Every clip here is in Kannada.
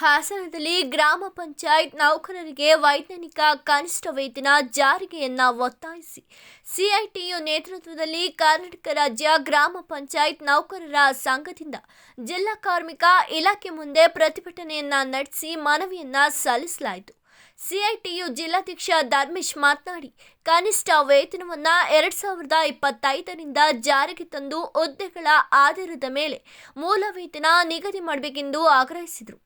ಹಾಸನದಲ್ಲಿ ಗ್ರಾಮ ಪಂಚಾಯತ್ ನೌಕರರಿಗೆ ವೈಜ್ಞಾನಿಕ ಕನಿಷ್ಠ ವೇತನ ಜಾರಿಗೆಯನ್ನ ಒತ್ತಾಯಿಸಿ. ಸಿಐಟಿಯು ನೇತೃತ್ವದಲ್ಲಿ ಕರ್ನಾಟಕ ರಾಜ್ಯ ಗ್ರಾಮ ಪಂಚಾಯತ್ ನೌಕರರ ಸಂಘದಿಂದ ಜಿಲ್ಲಾ ಕಾರ್ಮಿಕ ಇಲಾಖೆ ಮುಂದೆ ಪ್ರತಿಭಟನೆಯನ್ನ ನಡೆಸಿ ಮನವಿಯನ್ನ ಸಲ್ಲಿಸಲಾಯಿತು. ಸಿಐಟಿಯು ಜಿಲ್ಲಾಧ್ಯಕ್ಷ ಧರ್ಮೇಶ್ ಮಾತನಾಡಿ, ಕನಿಷ್ಠ ವೇತನವನ್ನ ಎರಡು ಸಾವಿರದ ಇಪ್ಪತ್ತೈದರಿಂದ ಜಾರಿಗೆ ತಂದು ಹುದ್ದೆಗಳ ಆಧಾರದ ಮೇಲೆ ಮೂಲ ವೇತನ ನಿಗದಿ ಮಾಡಬೇಕೆಂದು ಆಗ್ರಹಿಸಿದರು.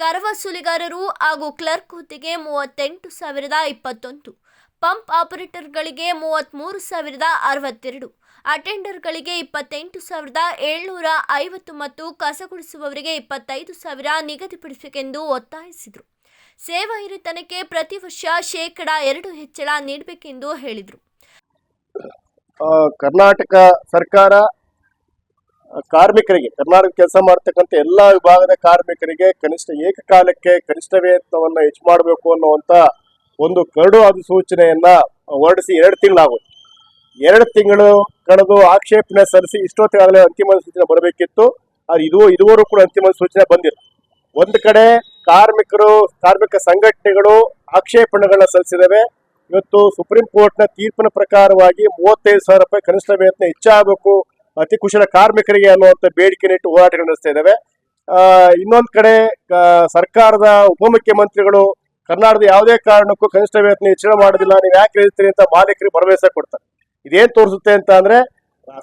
ಕರ ವಸೂಲಿಗಾರರು ಹಾಗೂ ಕ್ಲರ್ಕ್ ಹುದ್ದೆಗೆ ಮೂವತ್ತೆಂಟು ಸಾವಿರದ ಇಪ್ಪತ್ತೊಂದು, ಪಂಪ್ ಆಪರೇಟರ್ಗಳಿಗೆ ಮೂವತ್ತ್ಮೂರು ಸಾವಿರದ ಅರವತ್ತೆರಡು, ಅಟೆಂಡರ್ಗಳಿಗೆ ಇಪ್ಪತ್ತೆಂಟು ಸಾವಿರದ ಏಳ್ನೂರ ಐವತ್ತು ಮತ್ತು ಕಸಗುಡಿಸುವವರಿಗೆ ಇಪ್ಪತ್ತೈದು ಸಾವಿರ ನಿಗದಿಪಡಿಸಬೇಕೆಂದು ಒತ್ತಾಯಿಸಿದರು. ಸೇವಾ ಹಿರಿತನಕ್ಕೆ ಪ್ರತಿ ವರ್ಷ ಶೇಕಡ ಎರಡು ಹೆಚ್ಚಳ ನೀಡಬೇಕೆಂದು ಹೇಳಿದರು. ಕರ್ನಾಟಕ ಸರ್ಕಾರ ಕಾರ್ಮಿಕರಿಗೆ ಕರ್ನಾಟಕ ಕೆಲಸ ಮಾಡ್ತಕ್ಕಂಥ ಎಲ್ಲಾ ವಿಭಾಗದ ಕಾರ್ಮಿಕರಿಗೆ ಕನಿಷ್ಠ ಏಕಕಾಲಕ್ಕೆ ಕನಿಷ್ಠ ವೇತನವನ್ನ ಹೆಚ್ಚು ಮಾಡಬೇಕು ಅನ್ನುವಂತ ಒಂದು ಕರಡು ಅಧಿಸೂಚನೆಯನ್ನ ಹೊರಡಿಸಿ ಎರಡು ತಿಂಗಳಾಗೋಯ್ತು. ಎರಡು ತಿಂಗಳು ಕಳೆದು ಆಕ್ಷೇಪಣೆ ಸಲ್ಲಿಸಿ ಇಷ್ಟೊತ್ತಿಗಾಗಲೇ ಅಂತಿಮ ಸೂಚನೆ ಬರಬೇಕಿತ್ತು. ಅದು ಇದು ಇದುವರೆಗೂ ಕೂಡ ಅಂತಿಮ ಸೂಚನೆ ಬಂದಿಲ್ಲ. ಒಂದು ಕಡೆ ಕಾರ್ಮಿಕರು, ಕಾರ್ಮಿಕ ಸಂಘಟನೆಗಳು ಆಕ್ಷೇಪಣೆಗಳನ್ನ ಸಲ್ಲಿಸಿದವೆ. ಇವತ್ತು ಸುಪ್ರೀಂ ಕೋರ್ಟ್ನ ತೀರ್ಪಿನ ಪ್ರಕಾರವಾಗಿ ಮೂವತ್ತೈದು ಸಾವಿರ ರೂಪಾಯಿ ಕನಿಷ್ಠ ವೇತನ ಹೆಚ್ಚಾಗಬೇಕು ಅತಿ ಕುಶಲ ಕಾರ್ಮಿಕರಿಗೆ ಅನ್ನುವಂಥ ಬೇಡಿಕೆ ಇಟ್ಟು ಹೋರಾಟಗಳು ನಡೆಸ್ತಾ ಇದ್ದಾವೆ. ಇನ್ನೊಂದು ಕಡೆ ಸರ್ಕಾರದ ಉಪಮುಖ್ಯಮಂತ್ರಿಗಳು ಕರ್ನಾಟಕದ ಯಾವುದೇ ಕಾರಣಕ್ಕೂ ಕನಿಷ್ಠ ವೇತನ ಹೆಚ್ಚಳ ಮಾಡೋದಿಲ್ಲ, ನೀವು ಯಾಕೆ ಹೇಳ್ತೀರಿ ಅಂತ ಮಾಲೀಕರಿಗೆ ಭರವಸೆ ಕೊಡ್ತಾರೆ. ಇದೇನು ತೋರಿಸುತ್ತೆ ಅಂತ ಅಂದ್ರೆ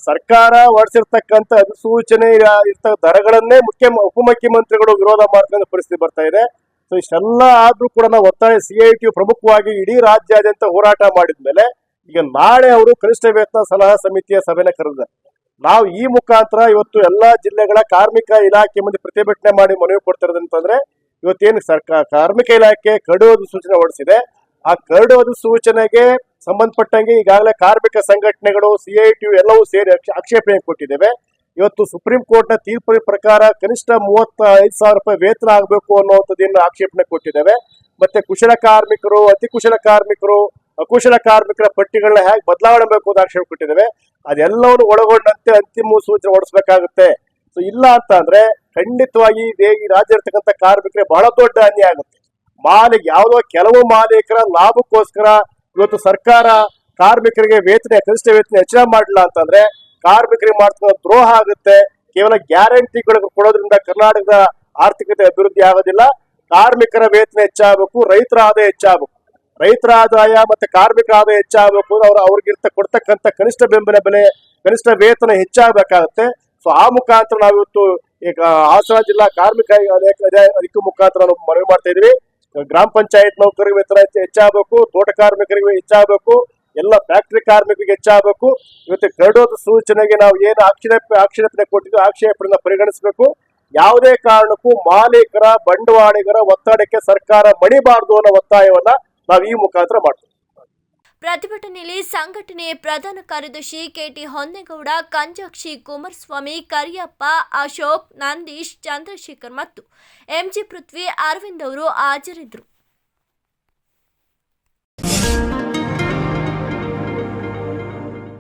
ಸರ್ಕಾರ ಹೊರಡಿಸಿರ್ತಕ್ಕಂಥ ಅಧಿಸೂಚನೆ ಇರ್ತಕ್ಕ ಇರ್ತ ದರಗಳನ್ನೇ ಮುಖ್ಯ, ಉಪಮುಖ್ಯಮಂತ್ರಿಗಳು ವಿರೋಧ ಮಾಡ್ತಕ್ಕಂಥ ಪರಿಸ್ಥಿತಿ ಬರ್ತಾ ಇದೆ. ಸೊ ಇಷ್ಟೆಲ್ಲ ಆದ್ರೂ ಕೂಡ ನಾವು ಒತ್ತಾಯ ಸಿ ಐ ಟಿ ಪ್ರಮುಖವಾಗಿ ಇಡೀ ರಾಜ್ಯಾದ್ಯಂತ ಹೋರಾಟ ಮಾಡಿದ್ಮೇಲೆ, ಈಗ ನಾಳೆ ಅವರು ಕನಿಷ್ಠ ವೇತನ ಸಲಹಾ ಸಮಿತಿಯ ಸಭೆನ ಕರೆದಿದ್ದಾರೆ. ನಾವು ಈ ಮುಖಾಂತರ ಇವತ್ತು ಎಲ್ಲಾ ಜಿಲ್ಲೆಗಳ ಕಾರ್ಮಿಕ ಇಲಾಖೆ ಮುಂದೆ ಪ್ರತಿಭಟನೆ ಮಾಡಿ ಮನವಿ ಕೊಡ್ತಿರೋದಂತಂದ್ರೆ ಇವತ್ತೇನು ಸರ್ಕಾರ ಕಾರ್ಮಿಕ ಇಲಾಖೆ ಕರಡು ಅಧಿಸೂಚನೆ ಹೊರಡಿಸಿದೆ. ಆ ಕರಡು ಸೂಚನೆಗೆ ಸಂಬಂಧಪಟ್ಟಂಗೆ ಈಗಾಗಲೇ ಕಾರ್ಮಿಕ ಸಂಘಟನೆಗಳು ಸಿಐಟಿ ಎಲ್ಲವೂ ಸೇರಿ ಆಕ್ಷ- ಆಕ್ಷೇಪಣೆ ಕೊಟ್ಟಿದ್ದೇವೆ. ಇವತ್ತು ಸುಪ್ರೀಂ ಕೋರ್ಟ್ನ ತೀರ್ಪಿನ ಪ್ರಕಾರ ಕನಿಷ್ಠ ಮೂವತ್ತ ಐದು ಸಾವಿರ ರೂಪಾಯಿ ವೇತನ ಆಗಬೇಕು ಅನ್ನುವಂಥದ್ದೇನು ಆಕ್ಷೇಪಣೆ ಕೊಟ್ಟಿದ್ದೇವೆ. ಮತ್ತೆ ಕುಶಲ ಕಾರ್ಮಿಕರು ಅತಿ ಕುಶಲ ಕಾರ್ಮಿಕರು ಅಕುಶಲ ಕಾರ್ಮಿಕರ ಪಟ್ಟಿಗಳನ್ನ ಹೇಗೆ ಬದಲಾವಣೆ ಬೇಕು ಅಂತ ಆಕ್ಷೇಪ ಕೊಟ್ಟಿದ್ದೇವೆ. ಅದೆಲ್ಲವನ್ನು ಒಳಗೊಂಡಂತೆ ಅಂತಿಮ ಸೂಚನೆ ಹೊರಡಿಸಬೇಕಾಗುತ್ತೆ. ಸೊ ಇಲ್ಲ ಅಂತ ಅಂದ್ರೆ ಖಂಡಿತವಾಗಿ ಈ ರಾಜ್ಯ ಇರ್ತಕ್ಕಂಥ ಕಾರ್ಮಿಕರಿಗೆ ಬಹಳ ದೊಡ್ಡ ಅನ್ಯಾಯ ಆಗುತ್ತೆ. ಮಾಲೀಕ ಯಾವುದೋ ಕೆಲವು ಮಾಲೀಕರ ಲಾಭಕ್ಕೋಸ್ಕರ ಇವತ್ತು ಸರ್ಕಾರ ಕಾರ್ಮಿಕರಿಗೆ ವೇತನ, ಕನಿಷ್ಠ ವೇತನ ಹೆಚ್ಚಳ ಮಾಡಲಿಲ್ಲ ಅಂತಂದ್ರೆ ಕಾರ್ಮಿಕರಿಗೆ ಮಾಡ್ತಕ್ಕಂಥ ದ್ರೋಹ ಆಗುತ್ತೆ. ಕೇವಲ ಗ್ಯಾರಂಟಿಗಳು ಕೊಡೋದ್ರಿಂದ ಕರ್ನಾಟಕದ ಆರ್ಥಿಕತೆ ಅಭಿವೃದ್ಧಿ ಆಗೋದಿಲ್ಲ. ಕಾರ್ಮಿಕರ ವೇತನ ಹೆಚ್ಚಾಗಬೇಕು, ರೈತರ ಆದಾಯ ಹೆಚ್ಚಾಗಬೇಕು. ರೈತರ ಆದಾಯ ಮತ್ತೆ ಕಾರ್ಮಿಕರ ಆದಾಯ ಹೆಚ್ಚಾಗಬೇಕು ಅವ್ರ ಅವ್ರಿಗಿರ್ತ ಕೊಡ್ತಕ್ಕಂಥ ಕನಿಷ್ಠ ಬೆಂಬಲ ಬೆಲೆ, ಕನಿಷ್ಠ ವೇತನ ಹೆಚ್ಚಾಗಬೇಕಾಗತ್ತೆ. ಸೊ ಆ ಮುಖಾಂತರ ನಾವಿವತ್ತು ಈಗ ಹಾಸನ ಜಿಲ್ಲಾ ಕಾರ್ಮಿಕ ಅದಕ್ಕೆ ಮುಖಾಂತರ ನಾವು ಮನವಿ ಮಾಡ್ತಾ ಇದೀವಿ ಗ್ರಾಮ ಪಂಚಾಯತ್ ನೌಕರರಿಗೆ ವೇತನ ಹೆಚ್ಚ- ಹೆಚ್ಚಾಗಬೇಕು, ತೋಟ ಕಾರ್ಮಿಕರಿಗೆ ಹೆಚ್ಚಾಗಬೇಕು, ಎಲ್ಲ ಫ್ಯಾಕ್ಟರಿ ಕಾರ್ಮಿಕರಿಗೆ ಹೆಚ್ಚಾಗಬೇಕು. ಇವತ್ತು ಕರಡೋದ ಸೂಚನೆಗೆ ನಾವು ಏನು ಆಕ್ಷೇಪ ಆಕ್ಷೇಪಣೆ ಕೊಟ್ಟಿದ್ದು ಆಕ್ಷೇಪಣೆ ಪರಿಗಣಿಸಬೇಕು. ಯಾವುದೇ ಕಾರಣಕ್ಕೂ ಮಾಲೀಕರ, ಬಂಡವಾಳಿಗರ ಒತ್ತಡಕ್ಕೆ ಸರ್ಕಾರ ಮಣಿಬಾರದು ಅನ್ನೋ ಒತ್ತಾಯವನ್ನ ನಾವು ಈ ಮುಖಾಂತರ ಮಾಡ್ತೀವಿ. ಪ್ರತಿಭಟನೆಯಲ್ಲಿ ಸಂಘಟನೆ ಪ್ರಧಾನ ಕಾರ್ಯದರ್ಶಿ ಕೆಟಿ ಹೊನ್ನೇಗೌಡ, ಕಂಜಾಕ್ಷಿ ಕುಮಾರಸ್ವಾಮಿ, ಕರಿಯಪ್ಪ, ಅಶೋಕ್, ನಂದೀಶ್, ಚಂದ್ರಶೇಖರ್ ಮತ್ತು ಎಂಜಿ ಪೃಥ್ವಿ ಅರವಿಂದ್ ಅವರು ಹಾಜರಿದ್ದರು.